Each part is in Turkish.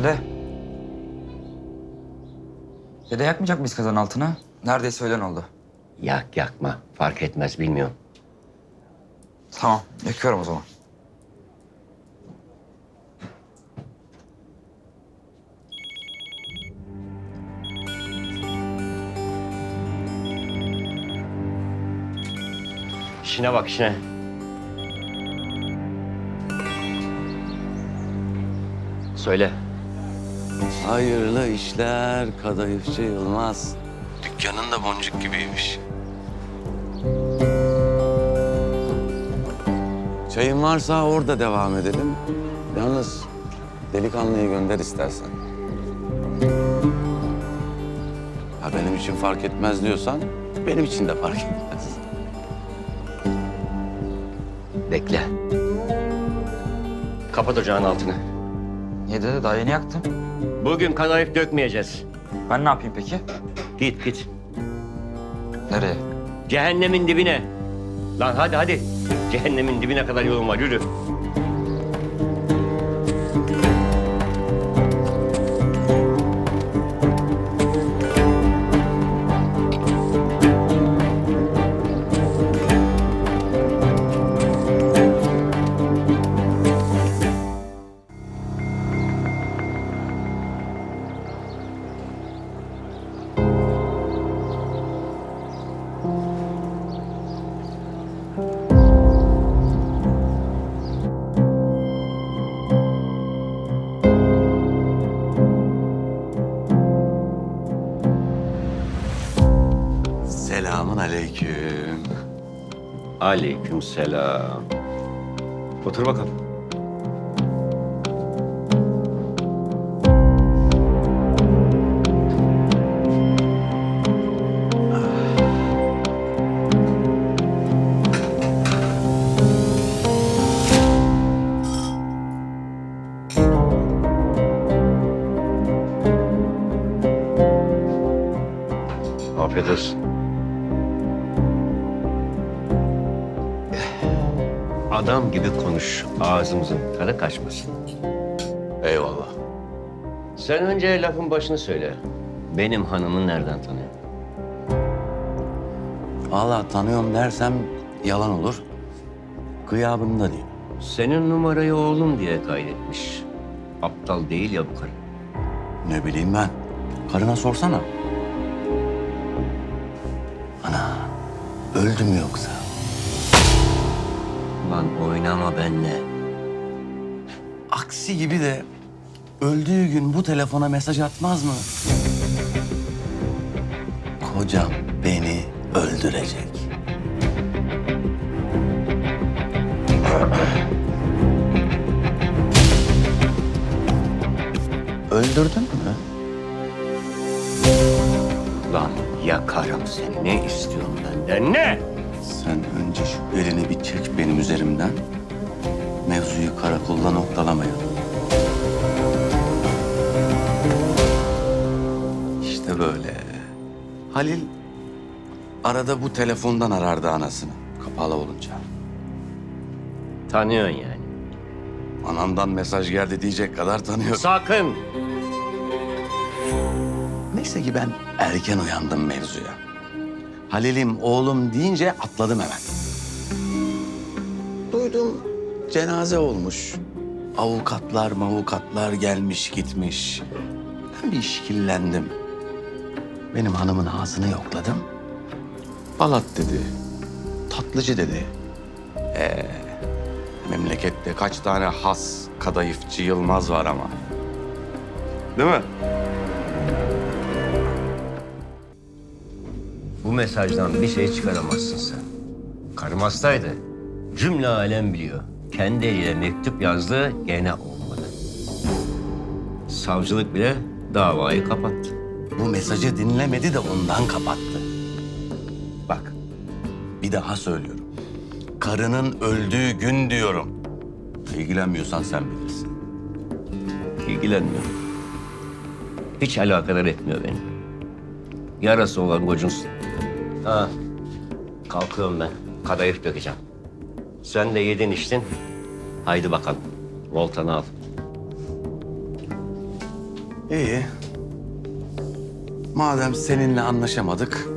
Dede. Dede yakmayacak mıyız kazan altına? Neredeyse öğlen oldu. Yak yakma. Fark etmez bilmiyorum. Tamam, yakıyorum o zaman. İşine bak işine. Söyle. Hayırlı işler kadayıfçı Yılmaz. Dükkanın da boncuk gibiymiş. Çayın varsa orada devam edelim. Yalnız delikanlıyı gönder istersen. Ha benim için fark etmez diyorsan benim için de fark etmez. Bekle. Kapat ocağın altını. Niye dede? Daha yeni yaktım. Bugün kadayıf dökmeyeceğiz. Ben ne yapayım peki? Git git. Nereye? Cehennemin dibine. Lan hadi hadi. Cehennemin dibine kadar yolun var yürü. Selamun aleyküm. Aleyküm selam. Otur bakalım. Afiyet olsun. Adam gibi konuş. Ağzımızın tadı kaçmasın. Eyvallah. Sen önce lafın başını söyle. Benim hanımı nereden tanıyor? Vallahi tanıyorum dersem yalan olur. Gıyabında değil. Senin numarayı oğlum diye kaydetmiş. Aptal değil ya bu karı. Ne bileyim ben. Karına sorsana. Ana, öldü mü yoksa? Lan oynama benimle. Aksi gibi de öldüğü gün bu telefona mesaj atmaz mı? Kocam beni öldürecek. Öldürdün mü? Lan yakarım seni. Ne istiyorsun benden? Ne? Sen önce şu elini bir çek benim üzerimden. Mevzuyu karakolda noktalamayalım. İşte böyle. Halil arada bu telefondan arardı anasını. Kapalı olunca. Tanıyorsun yani. Anamdan mesaj geldi diyecek kadar tanıyor. Sakın. Neyse ki ben erken uyandım mevzuya. Halil'im, oğlum deyince atladım hemen. Duydum cenaze olmuş. Avukatlar mavukatlar gelmiş gitmiş. Ben bir işkillendim. Benim hanımın ağzını yokladım. Balat dedi. Tatlıcı dedi. Ee, memlekette kaç tane has kadayıfçı Yılmaz var ama. Değil mi? Bu mesajdan bir şey çıkaramazsın sen. Karım hastaydı. Cümle alem biliyor. Kendi eliyle mektup yazdı, gene olmadı. Savcılık bile davayı kapattı. Bu mesajı dinlemedi de ondan kapattı. Bak, bir daha söylüyorum. Karının öldüğü gün diyorum. İlgilenmiyorsan sen bilirsin. İlgilenmiyor. Hiç alakadar etmiyor beni. Yarası olan gocunsun. Ha, kalkıyorum ben. Kadayıf dökeceğim. Sen de yedin içtin. Haydi bakalım. Voltanı al. İyi. Madem seninle anlaşamadık,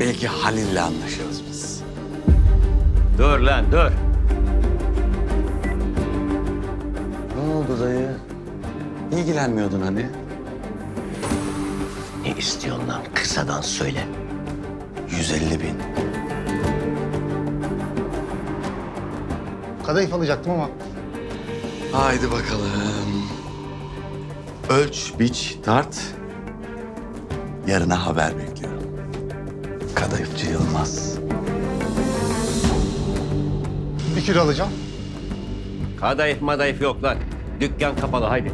belki Halil'le anlaşırız biz. Dur lan dur. Ne oldu dayı? İlgilenmiyordun hani. Ne istiyorsun lan kısadan söyle. 150 bin. Kadayıf alacaktım ama Haydi bakalım. Ölç, biç, tart. Yarına haber bekliyorum. Kadayıfçı Yılmaz. bir kilo alacağım. Kadayıf madayıf yok lan. Dükkan kapalı haydi.